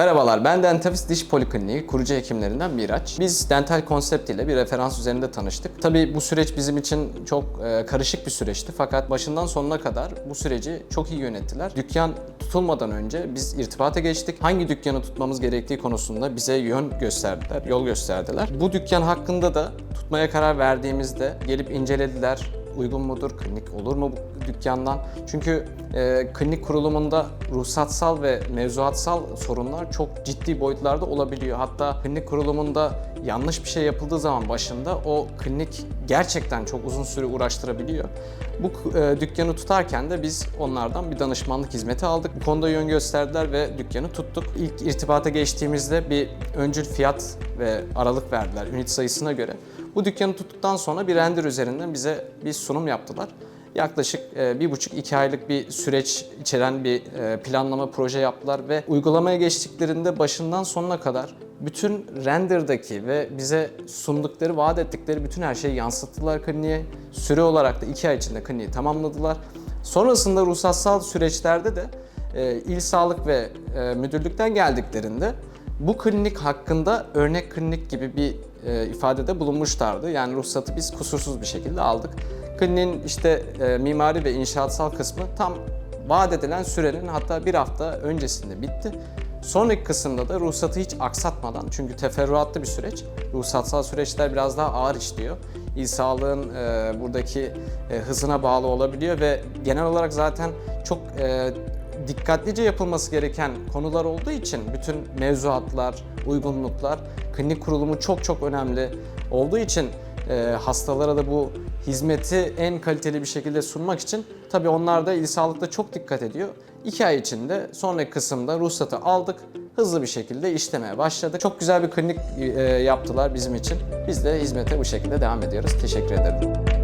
Merhabalar, ben Dentafis Diş Polikliniği kurucu hekimlerinden Miraç. Biz dental konsept ile bir referans üzerinde tanıştık. Tabii bu süreç bizim için çok e, karışık bir süreçti fakat başından sonuna kadar bu süreci çok iyi yönettiler. Dükkan tutulmadan önce biz irtibata geçtik. Hangi dükkanı tutmamız gerektiği konusunda bize yön gösterdiler, yol gösterdiler. Bu dükkan hakkında da tutmaya karar verdiğimizde gelip incelediler, uygun mudur, klinik olur mu bu dükkandan? Çünkü e, klinik kurulumunda ruhsatsal ve mevzuatsal sorunlar çok ciddi boyutlarda olabiliyor. Hatta klinik kurulumunda yanlış bir şey yapıldığı zaman başında o klinik gerçekten çok uzun süre uğraştırabiliyor. Bu e, dükkanı tutarken de biz onlardan bir danışmanlık hizmeti aldık. Bu konuda yön gösterdiler ve dükkanı tuttuk. İlk irtibata geçtiğimizde bir öncül fiyat ve aralık verdiler ünit sayısına göre. Bu dükkanı tuttuktan sonra bir render üzerinden bize bir sunum yaptılar. Yaklaşık e, bir buçuk iki aylık bir süreç içeren bir e, planlama proje yaptılar ve uygulamaya geçtiklerinde başından sonuna kadar bütün renderdaki ve bize sundukları, vaat ettikleri bütün her şeyi yansıttılar kliniğe. Süre olarak da iki ay içinde kliniği tamamladılar. Sonrasında ruhsatsal süreçlerde de e, il sağlık ve müdürlükten geldiklerinde bu klinik hakkında örnek klinik gibi bir e, ifadede bulunmuşlardı. Yani ruhsatı biz kusursuz bir şekilde aldık. Kliniğin işte e, mimari ve inşaatsal kısmı tam vaat edilen sürenin hatta bir hafta öncesinde bitti. Sonraki kısımda da ruhsatı hiç aksatmadan çünkü teferruatlı bir süreç. Ruhsatsal süreçler biraz daha ağır işliyor. İl sağlığın e, buradaki e, hızına bağlı olabiliyor ve genel olarak zaten çok e, dikkatlice yapılması gereken konular olduğu için bütün mevzuatlar, uygunluklar, klinik kurulumu çok çok önemli olduğu için e, hastalara da bu hizmeti en kaliteli bir şekilde sunmak için tabii onlar da il sağlıkta çok dikkat ediyor. İki ay içinde sonraki kısımda ruhsatı aldık. Hızlı bir şekilde işlemeye başladık. Çok güzel bir klinik e, yaptılar bizim için. Biz de hizmete bu şekilde devam ediyoruz. Teşekkür ederim.